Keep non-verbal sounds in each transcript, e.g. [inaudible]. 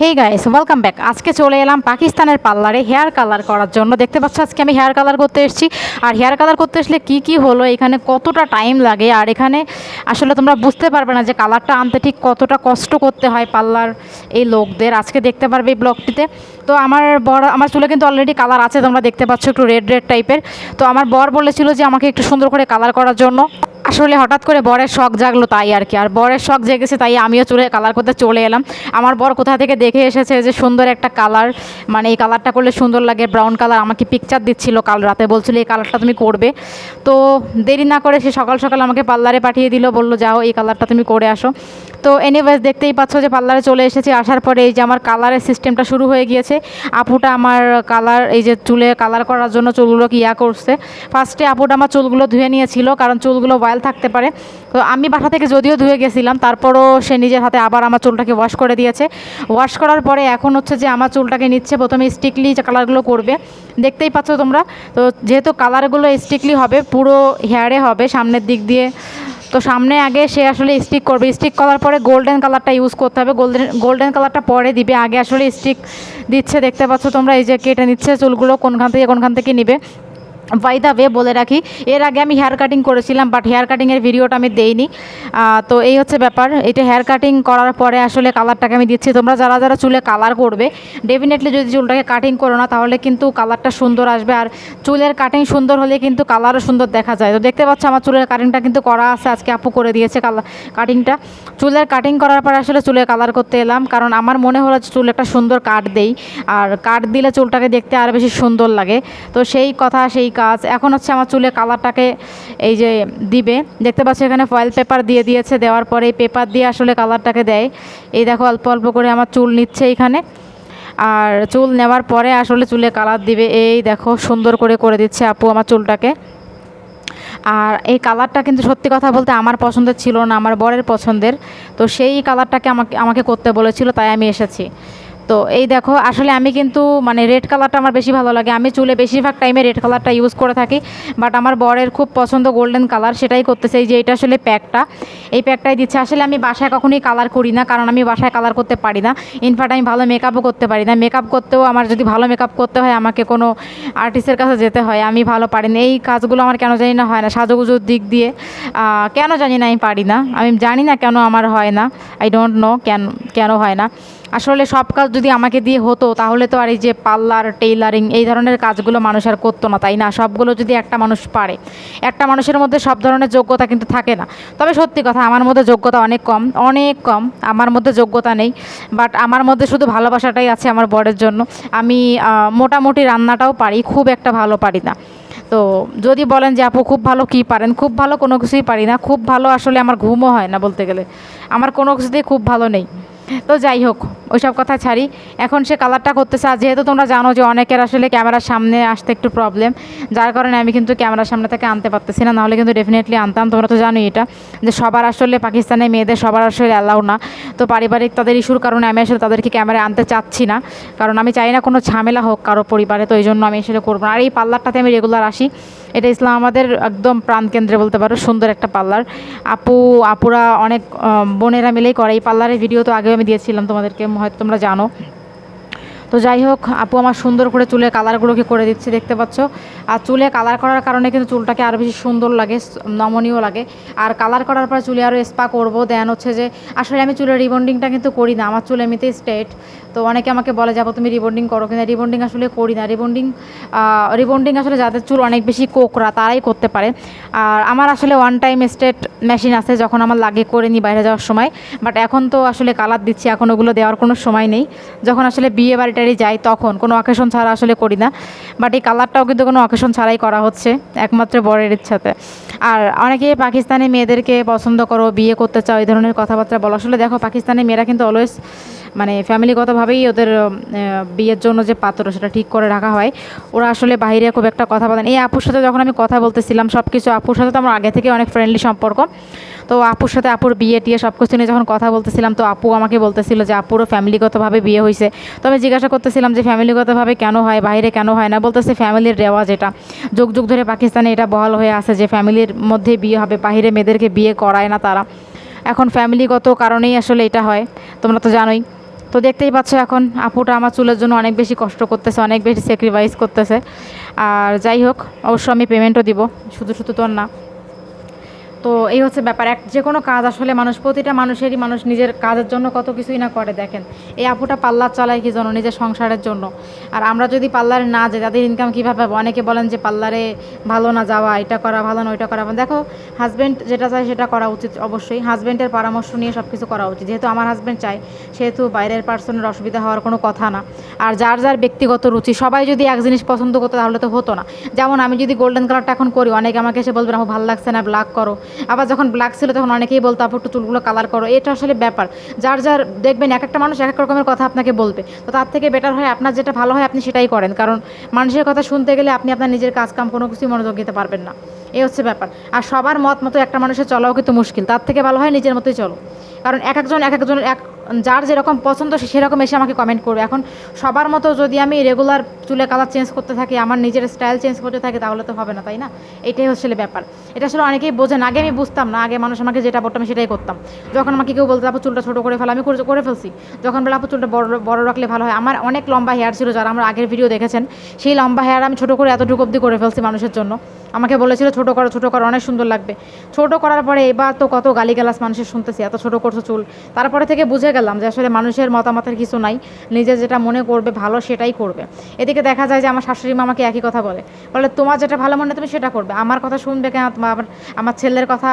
Hey guys welcome back আজকে চলে এলাম পাকিস্তানের পার্লারে হেয়ার কালার করার জন্য। দেখতে পাচ্ছ আজকে আমি হেয়ার কালার করতে এসেছি। আর হেয়ার কালার করতে আসলে কি কি হলো, এখানে কতটা টাইম লাগে, আর এখানে আসলে তোমরা বুঝতে পারবে না যে কালারটা আনতে ঠিক কতটা কষ্ট করতে হয় পার্লার এই লোকদের। আজকে দেখতে পারবে এই ব্লগটিতে। তো আমার বর, আমার চুলে কিন্তু অলরেডি কালার আছে, তোমরা দেখতে পাচ্ছ একটু রেড রেড টাইপের তো আমার বর বলেছিল যে আমাকে একটু সুন্দর করে কালার করার জন্য। আসলে হঠাৎ করে বরের শখ জাগলো তাই আর কি। আর বরের শখ জেগেছে তাই আমিও চলে কালার করতে চলে এলাম। আমার বর কোথা থেকে দেখে এসেছে যে সুন্দর একটা কালার মানে এই কালারটা করলে সুন্দর লাগে ব্রাউন কালার আমাকে পিকচার দিচ্ছিল কাল রাতে, বলছিল এই কালারটা তুমি করবে। তো দেরি না করে সে সকাল সকাল আমাকে পার্লারে পাঠিয়ে দিল, বলল, যাও, এই কালারটা তুমি করে আসো। তো এনিওয়েজ দেখতেই পাচ্ছ যে পার্লারে চলে এসেছি। আসার পরে এই যে আমার কালারের সিস্টেমটা শুরু হয়ে গিয়েছে। আপুটা আমার কালার, এই যে চুলে কালার করার জন্য চুলগুলোকে ইয়া করছে। ফার্স্টে আপুটা আমার চুলগুলো ধুয়ে নিয়েছিল, কারণ চুলগুলো ওয়াইল থাকতে পারে। তো আমি বাসা থেকে যদিও ধুয়ে গেছিলাম, তারপরও সে নিজের হাতে আবার আমার চুলটাকে ওয়াশ করে দিয়েছে। ওয়াশ করার পরে এখন হচ্ছে যে আমার চুলটাকে নিচ্ছে, প্রথমে স্টিকলি কালারগুলো করবে। দেখতেই পাচ্ছ তোমরা, তো যেহেতু কালারগুলো স্টিকলি হবে, পুরো হেয়ারে হবে সামনের দিক দিয়ে। তো সামনে আগে সে আসলে স্টিক করবে। স্টিক করার পরে গোল্ডেন কালারটা ইউজ করতে হবে। গোল্ডেন গোল্ডেন কালারটা পরে দিবে। আগে আসলে স্টিক দিচ্ছে, দেখতে পাচ্ছ তোমরা, এই যে কেটে নিচ্ছে চুলগুলো, কোনখান থেকে কোনখান থেকে নিবে। বাই দ্য ওয়ে বলে রাখি, এর আগে আমি হেয়ার কাটিং করেছিলাম বাট হেয়ার কাটিংয়ের ভিডিওটা আমি দেইনি। তো এই হচ্ছে ব্যাপার এটা হেয়ার কাটিং করার পরে আসলে কালারটাকে আমি দিচ্ছি। তোমরা যারা যারা চুলে কালার করবে ডেফিনেটলি যদি চুলটাকে কাটিং করো না, তাহলে কিন্তু কালারটা সুন্দর আসবে। আর চুলের কাটিং সুন্দর হলে কিন্তু কালারও সুন্দর দেখা যায়। তো দেখতে পাচ্ছ, আমার চুলের কাটিংটা কিন্তু করা আছে, আজকে আপু করে দিয়েছে কালার কাটিংটা চুলের কাটিং করার পরে আসলে চুলে কালার করতে এলাম, কারণ আমার মনে হলো যে চুল একটা সুন্দর কাট দেই। আর কাট দিলে চুলটাকে দেখতে আরও বেশি সুন্দর লাগে। তো সেই কথা, সেই কাজ। এখন হচ্ছে আমার চুলে কালারটাকে এই যে দিবে। দেখতে পাচ্ছ এখানে ফয়েল পেপার দিয়ে দিয়েছে, দেওয়ার পরে এই পেপার দিয়ে আসলে কালারটাকে দেয়। এই দেখো, অল্প অল্প করে আমার চুল নিচ্ছে এখানে। আর চুল নেওয়ার পরে আসলে চুলে কালার দিবে। এই দেখো, সুন্দর করে করে দিচ্ছে আপু আমার চুলটাকে। আর এই কালারটা কিন্তু সত্যি কথা বলতে আমার পছন্দের ছিল না, আমার বরের পছন্দের। তো সেই কালারটাকে আমাকে আমাকে করতে বলেছিল, তাই আমি এসেছি। তো এই দেখো, আসলে আমি কিন্তু মানে রেড কালারটা আমার বেশি ভালো লাগে। আমি চুলে বেশিরভাগ টাইমে রেড কালারটা ইউজ করে থাকি বাট আমার বরের খুব পছন্দ গোল্ডেন কালার সেটাই করতেছে। এই যে এটা আসলে প্যাকটা এই প্যাকটাই দিচ্ছে। আসলে আমি বাসায় কখনোই কালার করি না, কারণ আমি বাসায় কালার করতে পারি না। ইনফ্যাক্ট আমি ভালো মেকআপও করতে পারি না। মেকআপ করতেও আমার যদি ভালো মেকআপ করতে হয়, আমাকে কোনো আর্টিস্টের কাছে যেতে হয়, আমি ভালো পারি না। এই কাজগুলো আমার কেন জানি না হয় না, সাজুগুজুর দিক দিয়ে। কেন জানি না আমি পারি না। আমি জানি না কেন আমার হয় না। আই ডোন্ট নো কেন কেন হয় না। আসলে সব কাজ যদি আমাকে দিয়ে হতো, তাহলে তো আর এই যে পার্লার, টেইলারিং এই ধরনের কাজগুলো মানুষ আর করতো না, তাই না? সবগুলো যদি একটা মানুষ পারে, একটা মানুষের মধ্যে সব ধরনের যোগ্যতা কিন্তু থাকে না। তবে সত্যি কথা, আমার মধ্যে যোগ্যতা অনেক কম অনেক কম, আমার মধ্যে যোগ্যতা নেই বাট আমার মধ্যে শুধু ভালোবাসাটাই আছে আমার বরের জন্য। আমি মোটামুটি রান্নাটাও পারি, খুব একটা ভালো পারি না। তো যদি বলেন যে, আপু, খুব ভালো কী পারেন? খুব ভালো কোনো কিছুই পারি না, খুব ভালো আসলে আমার ঘুমও হয় না বলতে গেলে। আমার কোনো কিছুতেই খুব ভালো নেই। তো যাই হোক ওইসব কথা ছাড়ি। এখন সে কালারটা করতেছে আর যেহেতু তোমরা জানো যে অনেকের আসলে ক্যামেরার সামনে আসতে একটু প্রবলেম যার কারণে আমি কিন্তু ক্যামেরার সামনে থেকে আনতে পারতেছি না, নাহলে কিন্তু ডেফিনেটলি আনতাম। তোমরা তো জানোই এটা, যে সবার আসলে পাকিস্তানের মেয়েদের সবার আসলে অ্যালাউ না। তো পারিবারিক তাদের ইস্যুর কারণে আমি আসলে তাদেরকে ক্যামেরায় আনতে চাচ্ছি না। কারণ আমি চাই না কোনো ঝামেলা হোক কারও পরিবারে, তো এই জন্য আমি আসলে করব না। আর এই পার্লারটাতে আমি রেগুলার আসি। এটা ইসলাম আমাদের একদম প্রাণকেন্দ্রে বলতে পারো, সুন্দর একটা পার্লার। আপু, আপুরা অনেক বোনেরা মিলেই করে। এই পার্লারের ভিডিও তো আগেও আমি দিয়েছিলাম তোমাদেরকে। হয়তো তোমরা জানো। তো যাই হোক, আপু আমার সুন্দর করে চুলের কালারগুলোকে করে দিচ্ছে, দেখতে পাচ্ছ। আর চুলে কালার করার কারণে কিন্তু চুলটাকে আরও বেশি সুন্দর লাগে নমনীয় লাগে। আর কালার করার পর চুলে আরও স্পা করব। দেন হচ্ছে যে, আসলে আমি চুলের রিবন্ডিংটা কিন্তু করি না, আমার চুল এমনিতেই স্ট্রেট তো অনেকে আমাকে বলে যাব তুমি রিবন্ডিং করো কিন্তু রিবন্ডিং আসলে করি না। রিবন্ডিং রিবন্ডিং আসলে যাদের চুল অনেক বেশি কোকরা তারাই করতে পারে। আর আমার আসলে ওয়ান টাইম স্টেট মেশিন আছে, যখন আমার লাগে করে নিই বাইরে যাওয়ার সময়। বাট এখন তো আসলে কালার দিচ্ছি, এখন ওগুলো দেওয়ার কোনো সময় নেই। যখন আসলে বিয়ে বাড়ি টাড়ি যাই তখন, কোনো অকেশন ছাড়া আসলে করি না বাট এই কালারটাও কিন্তু কোনো অকেশন ছাড়াই করা হচ্ছে, একমাত্র বরের ইচ্ছাতে। আর অনেকে পাকিস্তানি মেয়েদেরকে পছন্দ করো, বিয়ে করতে চাও, এই ধরনের কথাবার্তা বলো। আসলে দেখো, পাকিস্তানি মেয়েরা কিন্তু অলওয়েজ মানে ফ্যামিলিগতভাবেই ওদের বিয়ের জন্য যে পাত্র সেটা ঠিক করে রাখা হয়। ওরা আসলে বাইরে খুব একটা কথা বলেন এই আপুর সাথে যখন আমি কথা বলতেছিলাম সব কিছু আপুর সাথে তো আমার আগে থেকে অনেক ফ্রেন্ডলি সম্পর্ক। তো আপুর সাথে আপুর বিয়ে টিয়ে সব কিছু নিয়ে যখন কথা বলতেছিলাম, তো আপু আমাকে বলতেছিল যে আপুরও ফ্যামিলিগতভাবে বিয়ে হয়েছে তো আমি জিজ্ঞাসা করতেছিলাম যে ফ্যামিলিগতভাবে কেন হয়, বাইরে কেন হয় না? বলতেছে ফ্যামিলির রেওয়াজ এটা। যুগ যুগ ধরে পাকিস্তানে এটা বহাল হয়ে আছে যে ফ্যামিলির মধ্যে বিয়ে হবে বাইরে মেয়েদেরকে বিয়ে করায় না তারা। এখন ফ্যামিলিগত কারণেই আসলে এটা হয়, তোমরা তো জানোই। তো দেখতেই পাচ্ছ এখন আপুটা আমার চুলের জন্য অনেক বেশি কষ্ট করতেছে, অনেক বেশি স্যাক্রিফাইস করতেছে। আর যাই হোক, অবশ্য আমি পেমেন্টও দিব, শুধু শুধু তো আর না। তো এই হচ্ছে ব্যাপার। এক যে কোনো কাজ আসলে মানুষ, প্রতিটা মানুষেরই মানুষ নিজের কাজের জন্য কত কিছুই না করে, দেখেন। এই আপুটা পার্লার চালায় কি জন্য? নিজের সংসারের জন্য। আর আমরা যদি পার্লারে না যাই, তাদের ইনকাম কীভাবে হবে? অনেকে বলেন যে পার্লারে ভালো না যাওয়া, এটা করা ভালো না, ওইটা করা দেখো হাজব্যান্ড যেটা চায় সেটা করা উচিত অবশ্যই। হাজব্যান্ডের পরামর্শ নিয়ে সব কিছু করা উচিত। যেহেতু আমার হাজব্যান্ড চায়, সেহেতু বাইরের পার্সনের অসুবিধা হওয়ার কোনো কথা না। আর যার যার ব্যক্তিগত রুচি, সবাই যদি এক জিনিস পছন্দ করতো তাহলে তো হতো না। যেমন আমি যদি গোল্ডেন কালারটা এখন করি, অনেকে আমাকে এসে বলবে আমার ভালো লাগছে না ব্ল্যাক করো। আবার যখন ব্ল্যাক ছিল তখন অনেকেই বলতো, আপু, একটু চুলগুলো কালার করো। এটা আসলে ব্যাপার। যার যার, দেখবেন এক একটা মানুষ এক এক রকমের কথা আপনাকে বলবে। তো তার থেকে বেটার হয় আপনার যেটা ভালো হয় আপনি সেটাই করেন। কারণ মানুষের কথা শুনতে গেলে আপনি আপনার নিজের কাজকাম কোনো কিছুই মনোযোগ দিতে পারবেন না। এই হচ্ছে ব্যাপার। আর সবার মত মতো একটা মানুষের চলাও কিন্তু মুশকিল। তার থেকে ভালো হয় নিজের মতোই চলো। কারণ এক একজন, এক একজনের এক যার যেরকম পছন্দ সে সেরকম এসে আমাকে কমেন্ট করবে। এখন সবার মতো যদি আমি রেগুলার চুলে কালার চেঞ্জ করতে থাকি, আমার নিজের স্টাইল চেঞ্জ করতে থাকি, তাহলে তো হবে না, তাই না? এটাই হচ্ছে ব্যাপার। এটা আসলে অনেকেই বোঝেন আগে আমি বুঝতাম না, আগে মানুষ আমাকে যেটা বলতো আমি সেটাই করতাম। যখন আমাকে কেউ বলতো, আপু, চুলটা ছোটো করে ফেলা। আমি করে করে ফেলছি। যখন বলে, আপু, চুলটা বড় বড় রাখলে ভালো হয়। আমার অনেক লম্বা হেয়ার ছিল যারা আমার আগের ভিডিও দেখেছেন। সেই লম্বা হেয়ার আমি ছোটো করে এতটুকু অবধি করে ফেলছি মানুষের জন্য। আমাকে বলেছিল, ছোটো করো ছোটো করো, অনেক সুন্দর লাগবে। ছোট করার পরে এবার তো কত গালিগালাস মানুষের শুনতেছি, এত ছোটো করছ চুল। তারপরে থেকে বুঝে গেলাম যে আসলে মানুষের মতামতের কিছু নাই, নিজে যেটা মনে করবে ভালো সেটাই করবে। এদিকে দেখা যায় যে আমার শাশুড়ি মা আমাকে একই কথা বলে। বলে, তোমার যেটা ভালো মনে তুমি সেটা করবে। আমার কথা শুনবে কেন? আমার আমার ছেলের কথা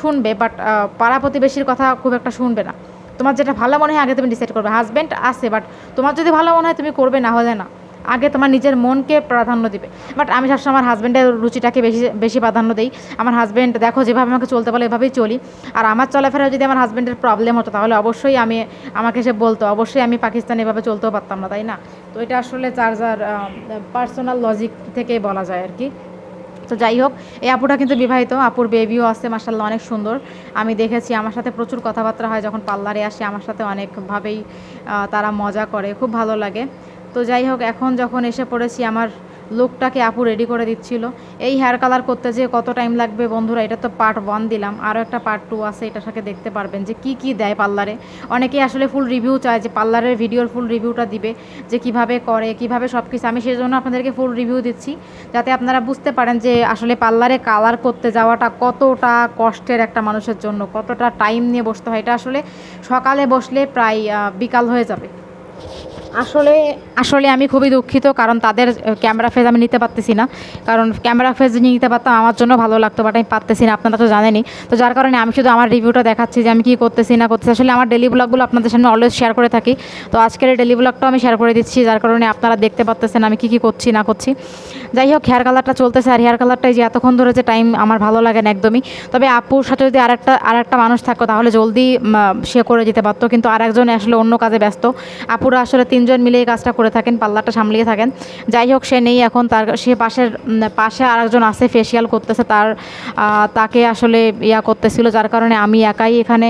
শুনবে বাট পাড়া প্রতিবেশীর কথা খুব একটা শুনবে না। তোমার যেটা ভালো মনে হয় আগে তুমি ডিসাইড করবে। হাজব্যান্ড আছে বাট তোমার যদি ভালো মনে হয় তুমি করবে, না হলে না। আগে তোমার নিজের মনকে প্রাধান্য দিবে। বাট আমি সবসময় আমার হাজব্যান্ডের রুচিটাকে বেশি বেশি প্রাধান্য দিই। আমার হাজব্যান্ড দেখো, যেভাবে আমাকে চলতে বলে, এভাবেই চলি। আর আমার চলাফেরা যদি আমার হাজব্যান্ডের প্রবলেম হতো, তাহলে অবশ্যই আমি, আমাকে সে বলতো। অবশ্যই আমি পাকিস্তান এভাবে চলতেও পারতাম না, তাই না? তো এটা আসলে যার যার পার্সোনাল লজিক থেকেই বলা যায় আর কি। তো যাই হোক, এই আপুটা কিন্তু বিবাহিত। আপুর বেবিও আছে মাসাল্লাহ অনেক সুন্দর। আমি দেখেছি, আমার সাথে প্রচুর কথাবার্তা হয়। যখন পার্লারে আসে, আমার সাথে অনেকভাবেই তারা মজা করে। খুব ভালো লাগে। তো যাই হোক, এখন যখন এসে পড়েছি, আমার লুকটাকে আপু রেডি করে দিচ্ছিল। এই হেয়ার কালার করতে যে কত টাইম লাগবে বন্ধুরা, এটা তো পার্ট ওয়ান দিলাম। আরও একটা পার্ট টু আছে, এটার সাথে দেখতে পারবেন যে কি কি দেয় পার্লারে অনেকেই আসলে ফুল রিভিউ চায় যে পার্লারের ভিডিওর ফুল রিভিউটা দিবে, যে কীভাবে করে, কীভাবে সব কিছু আমি সেই জন্য আপনাদেরকে ফুল রিভিউ দিচ্ছি, যাতে আপনারা বুঝতে পারেন যে আসলে পার্লারে কালার করতে যাওয়াটা কতটা কষ্টের একটা মানুষের জন্য, কতটা টাইম নিয়ে বসতে হয়। এটা আসলে সকালে বসলে প্রায় বিকাল হয়ে যাবে। আসলে আসলে আমি খুবই দুঃখিত, কারণ তাদের ক্যামেরা ফেজ আমি নিতে পারতেছি না। কারণ ক্যামেরা ফেজ নিতে পারতাম, আমার জন্য ভালো লাগতো বাট আমি পারতেছি না, আপনারা তো জানেনই। তো যার কারণে আমি শুধু আমার রিভিউটা দেখাচ্ছি যে আমি কী করতেছি, না করতেছি। আসলে আমার ডেলি ব্লগগুলো আপনাদের সামনে অলওয়েজ শেয়ার করে থাকি। তো আজকের এই ডেলি ব্লগটাও আমি শেয়ার করে দিচ্ছি, যার কারণে আপনারা দেখতে পারতেছেন আমি কী কী করছি, না করছি। যাই হোক হেয়ার কালারটা চলতেছে, আর হেয়ার কালারটাই যে এতক্ষণ ধরে যে টাইম আমার ভালো লাগে না একদমই। তবে আপুর সাথে যদি আরেকটা আরেকটা মানুষ থাকতো, তাহলে জলদি সে করে যেতে পারতো। কিন্তু আরেকজন আসলে অন্য কাজে ব্যস্ত। আপুরা আসলে তিনজন মিলে এই কাজটা করে থাকেন, পাল্লাটা সামলিয়ে থাকেন। যাই হোক, সে নেই এখন, তার সে পাশের পাশে আরেকজন আছে ফেসিয়াল করতেছে, তার তাকে আসলে ইয়া করতেছিল, যার কারণে আমি একাই এখানে,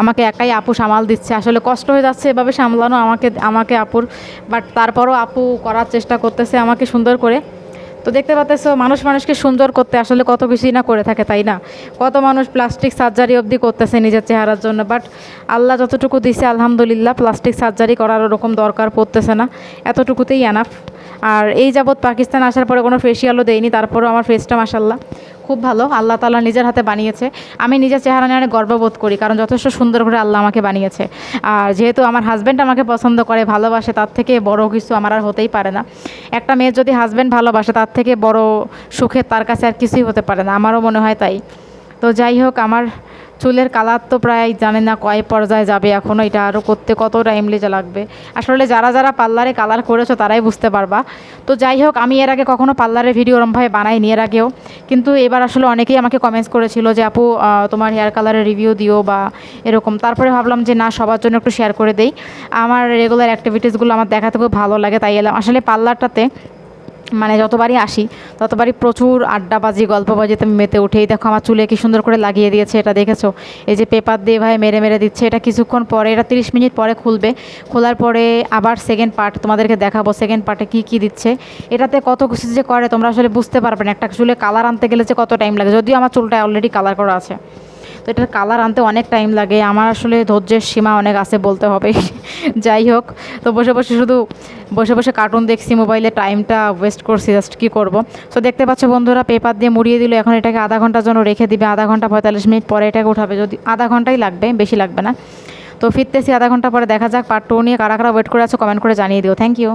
আমাকে একাই আপু সামাল দিচ্ছে। আসলে কষ্ট হয়ে যাচ্ছে এভাবে সামলানো আমাকে আমাকে আপুর বাট তারপরও আপু করার চেষ্টা করতেছে আমাকে সুন্দর করে। তো দেখতে পাচ্তেছো, মানুষ মানুষকে সুন্দর করতে আসলে কত কিছুই না করে থাকে, তাই না? কত মানুষ প্লাস্টিক সার্জারি অবধি করতেছে নিজের চেহারার জন্য বাট আল্লাহ যতটুকু দিছে, আলহামদুলিল্লাহ প্লাস্টিক সার্জারি করার ওরকম দরকার পড়তেছে না। এতটুকুতেই এনাফ আর এই যাবৎ পাকিস্তান আসার পরে কোনো ফেসিয়ালও দেয়নি, তারপরেও আমার ফেসটা মাসাল্লাহ খুব ভালো, আল্লাহ তালা নিজের হাতে বানিয়েছে। আমি নিজের চেহারা নিয়ে অনেক গর্ববোধ করি, কারণ যথেষ্ট সুন্দর করে আল্লাহ আমাকে বানিয়েছে। আর যেহেতু আমার হাজব্যান্ড আমাকে পছন্দ করে, ভালোবাসে, তার থেকে বড় কিছু আমার আর হতেই পারে না। একটা মেয়ের যদি হাজব্যান্ড ভালোবাসে, তার থেকে বড় সুখে তার কাছে আর কিছুই হতে পারে না। আমারও মনে হয় তাই। তো যাই হোক, আমার চুলের কালার তো প্রায় জানি না কয় পর্যায়ে যাবে এখনও এটা আরও করতে কত টাইম লেগে লাগবে। আসলে যারা যারা পার্লারে কালার করেছ তারাই বুঝতে পারবা। তো যাই হোক, আমি এর আগে কখনো পার্লারের ভিডিও ওরমভাবে বানাইনি এর আগেও। কিন্তু এবার আসলে অনেকেই আমাকে কমেন্টস করেছিল যে, আপু তোমার হেয়ার কালারের রিভিউ দিও বা এরকম। তারপরে ভাবলাম যে, না, সবার জন্য একটু শেয়ার করে দেই। আমার রেগুলার অ্যাক্টিভিটিসগুলো আমার দেখাতে খুব ভালো লাগে, তাই এলাম। আসলে পার্লারটাতে মানে যতবারই আসি, ততবারই প্রচুর আড্ডাবাজি গল্পবাজিতে আমি মেতে উঠে এই দেখো আমার চুলে কি সুন্দর করে লাগিয়ে দিয়েছে এটা দেখেছ? এই যে পেপার দিয়ে ভাই মেরে মেরে দিচ্ছে, এটা কিছুক্ষণ পরে, এটা তিরিশ মিনিট পরে খুলবে। খোলার পরে আবার সেকেন্ড পার্ট তোমাদেরকে দেখাবো সেকেন্ড পার্টে কী কী দিচ্ছে। এটাতে কত কিছু যে করে, তোমরা আসলে বুঝতে পারবে না। একটা চুলে কালার আনতে গেলে যে কত টাইম লাগে। যদিও আমার চুলটা অলরেডি কালার করা আছে। তো এটার কালার আনতে অনেক টাইম লাগে। আমার আসলে ধৈর্যের সীমা অনেক আছে বলতে হবে। [laughs] যাই হোক, তো বসে বসে শুধু বসে বসে কার্টুন দেখছি মোবাইলে টাইমটা ওয়েস্ট করছি জাস্ট কী করব? সো দেখতে পাচ্ছ বন্ধুরা পেপার দিয়ে মুড়িয়ে দিল, এখন এটাকে আধা ঘণ্টার জন্য রেখে দিবে। আধা ঘণ্টা পঁয়তাল্লিশ মিনিট পরে এটাকে উঠাবে। যদি আধা ঘন্টাই লাগবে, বেশি লাগবে না। তো ফিরতেছি আধা ঘণ্টা পরে, দেখা যাক পার্ট টু নিয়ে কারা কারা ওয়েট করে আছো কমেন্ট করে জানিয়ে দিও। Thank you